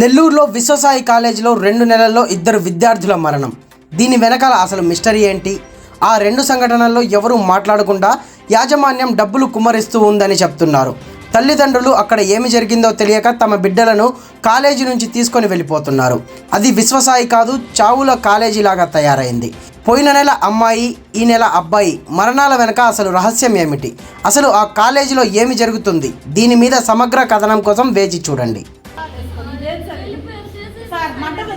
నెల్లూరులో విశ్వసాయి కాలేజీలో రెండు నెలల్లో ఇద్దరు విద్యార్థుల మరణం. దీని వెనకాల అసలు మిస్టరీ ఏంటి? ఆ రెండు సంఘటనల్లో ఎవరూ మాట్లాడకుండా యాజమాన్యం డబ్బులు కుమ్మరిస్తూ ఉందని చెప్తున్నారు. తల్లిదండ్రులు అక్కడ ఏమి జరిగిందో తెలియక తమ బిడ్డలను కాలేజీ నుంచి తీసుకొని వెళ్ళిపోతున్నారు. అది విశ్వసాయి కాదు చావుల కాలేజీలాగా తయారైంది. పోయిన నెల అమ్మాయి ఈ నెల అబ్బాయి మరణాల వెనక అసలు రహస్యం ఏమిటి? అసలు ఆ కాలేజీలో ఏమి జరుగుతుంది? దీని మీద సమగ్ర కథనం కోసం వేచి చూడండి.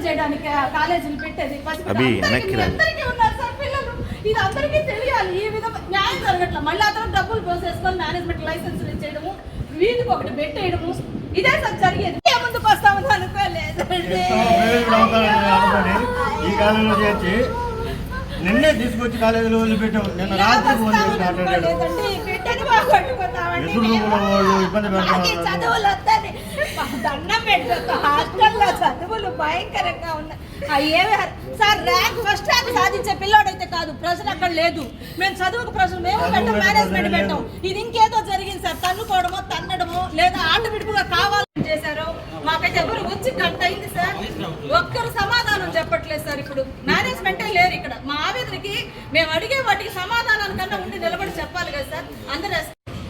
చేయడానికి కాలేజీలు పెట్టేది. పసిపిల్ల అభి, అందరికీ వెనక్కి మీ రా. అందరికీ ఉన్నారు సార్ పిల్లలు. ఇది అందరికీ తెలియాలి. ఈ విధంగా న్యాయం జరగట్ల. మళ్ళీ అతను డబ్బులు పోసేసుకొని మేనేజ్మెంట్ లైసెన్సులు ఇచ్చేయడము వీధికి ఒకటి పెట్టేయడము. ఇదే సార్ జరిగేది. ఏ ముందుకు వస్తామని ఈ చేర్చి నిన్నే తీసుకొచ్చి కాలేజీలో వదిలిపెట్టాం నిన్న రాత్రి ఫోన్ చేసి మాట్లాడాడు అనుకోలేదండి. బిడ్డని బాగొట్టుకున్నామండి ఎదురు రూములో వాళ్ళు ఇబ్బంది దండం చదువులు భయంకరంగా ఏమి హ- సార్ ర్యాంక్ ఫస్ట్ ర్యాంక్ సాధించే పిల్లోడైతే కాదు ప్రజలు అక్కడ లేదు. మేము చదువుకు ప్రజలు మేము పెట్టాం మేనేజ్మెంట్ పెట్టాం. ఇది ఇంకేదో జరిగింది సార్ తన్నుకోవడమో తన్నడమో లేదా ఆట విడుపుగా కావాలని చేశారో మాకైతే ఎవరు వచ్చి గంట అయింది సార్. ఒక్కరు సమాధానం చెప్పట్లేదు సార్ ఇప్పుడు. మేనేజ్మెంటే లేరు ఇక్కడ. మా ఆవేదనకి మేము అడిగే వాటికి సమాధానానికన్నా ఉండి నిలబడి చెప్పాలి కదా సార్. అందరూ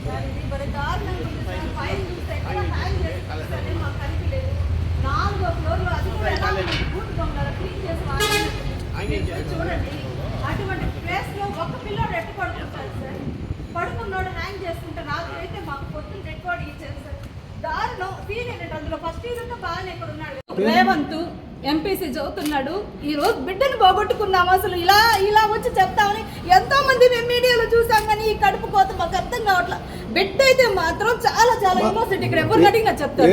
సార్, ఇది మరి దారుణంగా ఉంది సార్. పైన చూస్తే ఎక్కడ హ్యాంగ్ చేసి చూస్తే మాకు కనిపించలేదు. నాలుగో ఫ్లోర్లో అది కూడా ఎలా ఉంది? బూట్ దొంగలు క్లీన్ చేసి వాడేది. మీరు పోయి చూడండి అటువంటి ప్లేస్లో ఒక పిల్లోడు ఎట్టు పడుకుంటాడు సార్ పడుకున్నోడు హ్యాంగ్ చేసుకుంటే రాత్రి అయితే మాకు పొద్దున్న డెడ్ బాడీ ఇచ్చారు సార్ దారుణం సీనియర్ అంటే అందులో ఫస్ట్ ఇయర్ ఉంటే బాగానే ఇక్కడ ఉన్నాడు రేవంత్ ఎంపీసీ చదువుతున్నాడు. ఈ రోజు బిడ్డను పోగొట్టుకున్నాము అసలు. ఇలా ఇలా వచ్చి చెప్తామని ఎంతో మంది మేము మీడియాలో చూసాం కానీ ఈ కడుపు కోత మాకు అర్థం కావట్లేదు బిడ్డ అయితే మాత్రం చాలా చాలా ఇక్కడ ఎవరు చెప్తారు.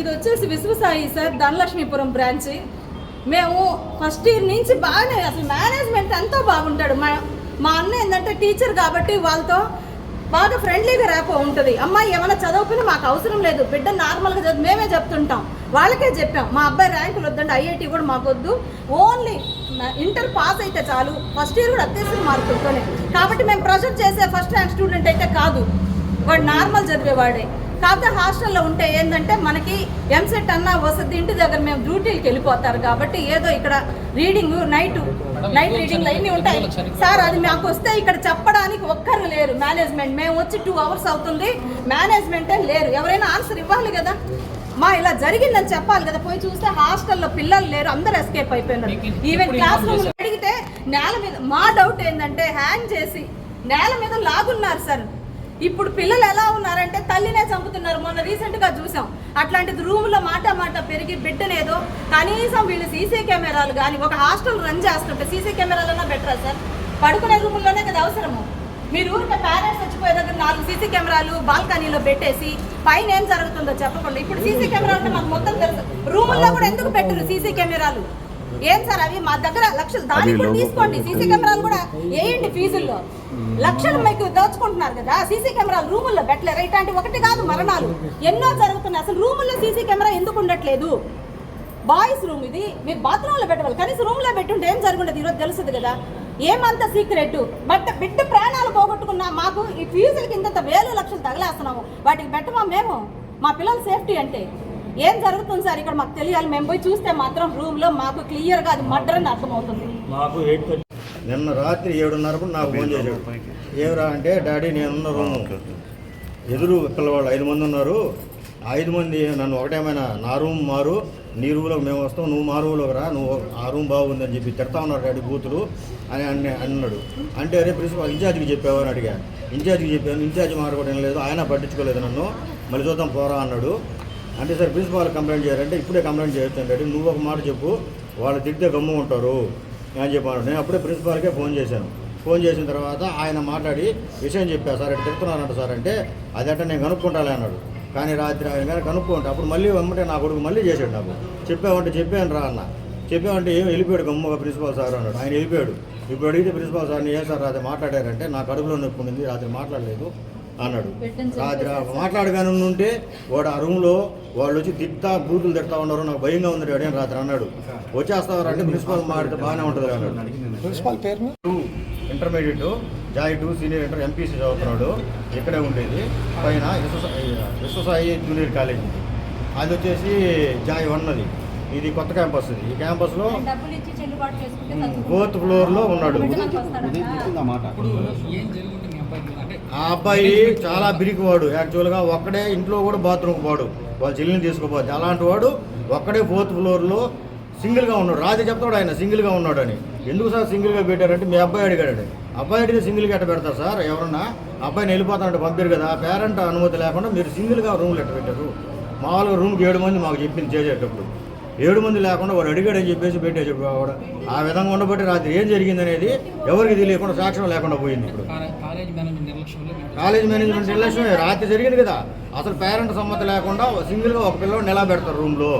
ఇది వచ్చేసి విశ్వసాయి సార్ ధనలక్ష్మీపురం బ్రాంచ్. మేము ఫస్ట్ ఇయర్ నుంచి బాగానే అసలు మేనేజ్మెంట్ ఎంతో బాగుంటాడు. మా మా అన్న ఏంటంటే టీచర్ కాబట్టి వాళ్ళతో బాగా ఫ్రెండ్లీగా రేపో ఉంటుంది. అమ్మాయి ఏమైనా చదవకపోయినా మాకు అవసరం లేదు. బిడ్డ నార్మల్గా చదువు మేమే చెప్తుంటాం. వాళ్ళకే చెప్పాం. మా అబ్బాయి ర్యాంకులు వద్దండి ఐఐటి కూడా మాకు వద్దు. ఓన్లీ ఇంటర్ పాస్ అయితే చాలు. ఫస్ట్ ఇయర్ కూడా అత్యవసర మార్కులతోనే. కాబట్టి మేము ప్రెషర్ చేసే ఫస్ట్ ర్యాంక్ స్టూడెంట్ అయితే కాదు. వాడు నార్మల్ చదివేవాడే. కాకపోతే హాస్టల్లో ఉంటే ఏంటంటే మనకి ఎంసెట్ అన్న వసతి ఇంటి దగ్గర మేము డ్యూటీలకు వెళ్ళిపోతారు కాబట్టి ఏదో ఇక్కడ రీడింగ్ నైట్ నైట్ రీడింగ్ అన్నీ ఉంటాయి. సార్ అది మాకు వస్తే ఇక్కడ చెప్పడానికి ఒక్కరు లేరు. మేనేజ్మెంట్ మేము వచ్చి టూ అవర్స్ అవుతుంది. మేనేజ్మెంటే లేరు. ఎవరైనా ఆన్సర్ ఇవ్వాలి కదా. మా ఇలా జరిగిందని చెప్పాలి కదా. పోయి చూస్తే హాస్టల్లో పిల్లలు లేరు. అందరు ఎస్కేప్ అయిపోయినారు. ఈవెన్ క్లాస్ రూమ్ అడిగితే నేల మీద మా డౌట్ ఏంటంటే హ్యాంగ్ చేసి నేల మీద లాగున్నారు సార్ ఇప్పుడు పిల్లలు ఎలా ఉన్నారంటే తల్లినే చంపుతున్నారు. మొన్న రీసెంట్గా చూసాం. అట్లాంటిది రూమ్లో మాట మాట పెరిగి బిడ్డనేదో కనీసం వీళ్ళు సీసీ కెమెరాలు కానీ ఒక హాస్టల్ రన్ చేస్తుంటే సీసీ కెమెరాలన్నా బెటరా సార్? పడుకునే రూముల్లోనే కదా అవసరము. మీరు ఊరికే పేరెంట్స్ వచ్చిపోయే దగ్గర నాలుగు సీసీ కెమెరాలు బాల్కనీలో పెట్టేసి పైన ఏం జరుగుతుందో చెప్పకుండా ఇప్పుడు సీసీ కెమెరా అంటే మాకు మొత్తం తెలుసు. రూముల్లో కూడా ఎందుకు పెట్టరు సీసీ కెమెరాలు? ఏం సార్ అవి? మా దగ్గర లక్షలు దానికి కూడా తీసుకోండి. సీసీ కెమెరాలు కూడా వేయండి ఫీజుల్లో. లక్షలు మీకు దోచుకుంటున్నారు కదా. సీసీ కెమెరాలు రూముల్లో పెట్టలేరు. ఇట్లాంటి ఒకటి కాదు మరణాలు. ఎన్నో జరుగుతున్నాయి. అసలు రూముల్లో సీసీ కెమెరా ఎందుకు ఉండట్లేదు? బాయ్స్ రూమ్ ఇది. మీరు బాత్రూంలో పెట్టవాలి. కనీసం రూమ్లో పెట్టుంటే ఏం జరుగుండదు? ఈరోజు తెలుస్తుంది కదా. ఏమంత సీక్రెట్? బట్ బిడ్డ ప్రాణాలు పోగొట్టుకున్నా మాకు ఈ ఫీజులకి ఇంత వేలు లక్షలు తగలేస్తున్నాము. వాటికి పెట్టమా మేము? మా పిల్లల సేఫ్టీ అంటే. ఏం జరుగుతుంది సార్? ఇక్కడ మాకు తెలియాలి. మేము పోయి చూస్తే మాత్రం రూమ్లో మాకు క్లియర్గా అది మర్డర్ అని అర్థమవుతుంది. మాకు నిన్న రాత్రి ఏడున్నరకు నాకు ఫోన్ చేశాడు. ఏమరా అంటే డాడీ నేనున్న రూము. ఎదురు పిల్లవాళ్ళు ఐదు మంది ఉన్నారు. ఐదు మంది నన్ను ఒకటేమైనా నా రూమ్ మారు నీ రూమ్లోకి మేము వస్తాం నువ్వు మా రూమ్లోకి రా నువ్వు ఆ రూమ్ బాగుంది అని చెప్పి తిడతా ఉన్నారు డాడీ బూతులు అని అన్ని అన్నాడు. అంటే అరే ప్రిన్సిపాల్ ఇన్ఛార్జ్కి చెప్పావు? అని అడిగా. ఇన్ఛార్జ్కి చెప్పాను ఇన్ఛార్జ్ మాట్లాడడం లేదు ఆయన పట్టించుకోలేదు నన్ను. మళ్ళీ చూద్దాం పోరా అన్నాడు. అంటే సార్ ప్రిన్సిపాల్ కంప్లైంట్ చేయాలంటే ఇప్పుడే కంప్లైంట్ చేయొచ్చు నువ్వు ఒక మాట చెప్పు వాళ్ళు తిడితే గమ్ము ఉంటారు అని చెప్పాను నేను అప్పుడే ప్రిన్సిపాల్కే ఫోన్ చేశాను. ఫోన్ చేసిన తర్వాత ఆయన మాట్లాడి విషయం చెప్పా. సార్ ఇటు తిడుతున్నారంట సార్ అంటే అదంటే నేను కనుక్కుంటాలే అన్నాడు. కానీ రాత్రి ఆయన కానీ కనుక్కుంటే అప్పుడు మళ్ళీ వెంబటే నా కొడుకు మళ్ళీ చేశాడు నాకు. చెప్పామంటే చెప్పాను రా అన్న. చెప్పామంటే ఏం వెళ్ళిపోయాడు గమ్ముగా ప్రిన్సిపాల్ సార్ అన్నాడు. ఆయన వెళ్ళిపోయాడు. ఇప్పుడు అడిగితే ప్రిన్సిపాల్ సార్ని ఏ సార్ రాత్రి మాట్లాడారంటే నా కడుపులో నొప్పి ఉండింది రాత్రి మాట్లాడలేదు. అన్నాడు. రాత్రి మాట్లాడగానే ఉంటే వాడు ఆ రూమ్లో వాళ్ళు వచ్చి తిట్టా బూతులు తిడతా ఉన్నారు నాకు భయంగా ఉంది అని రాత్రి అన్నాడు. వచ్చేస్తావారు అంటే ప్రిన్సిపాల్ మాట్లాడితే బాగానే ఉంటుంది అన్నాడు. ప్రిన్సిపాల్ పేరు? ఇంటర్మీడియట్ జాయ్ టూ సీనియర్ ఇంటర్ ఎంపీసీ చదువుతున్నాడు. ఇక్కడే ఉండేది. పైన విశ్వసాయి విశ్వసాయి జూనియర్ కాలేజ్ అది వచ్చేసి జాయ్ వన్ అది. ఇది కొత్త క్యాంపస్ ఇది. ఈ క్యాంపస్లో డబ్బులు ఇచ్చి చెల్లుబాటు చేసుకుంటే ఫోర్త్ ఫ్లోర్లో ఉన్నాడు. ఆ అబ్బాయి చాలా బిరికివాడు యాక్చువల్గా ఒక్కడే ఇంట్లో కూడా బాత్రూమ్ వాడు వాళ్ళ చెల్లిని తీసుకోపోతే అలాంటి వాడు ఒక్కడే ఫోర్త్ ఫ్లోర్లో సింగిల్గా ఉన్నాడు. రాజు చెప్తాడు ఆయన సింగిల్గా ఉన్నాడు అని ఎందుకు సార్ సింగిల్గా పెట్టారంటే మీ అబ్బాయి అడిగాడు అబ్బాయి అడిగితే సింగిల్గా ఎట్ట పెడతారు సార్? ఎవరన్నా? అబ్బాయిని వెళ్ళిపోతానంటే పంపారు కదా పేరెంట్ అనుమతి లేకుండా మీరు సింగిల్గా రూమ్లు ఎట్ట పెట్టారు. మామూలుగా రూమ్కి ఏడు మంది మాకు చెప్పింది చేసేటప్పుడు. ఏడు మంది లేకుండా వాడు అడిగాడని చెప్పేసి పెట్టేసి వాడు. ఆ విధంగా ఉండబట్టి రాత్రి ఏం జరిగింది అనేది ఎవరికి తెలియకుండా సాక్ష్యం లేకుండా పోయింది ఇప్పుడు. కాలేజ్ మేనేజ్మెంట్ నిర్లక్ష్యమే. రాత్రి జరిగింది కదా. అసలు పేరెంట్ సమ్మతి లేకుండా సింగిల్గా ఒక పిల్లవాడు నిలబెడతారు రూమ్లో?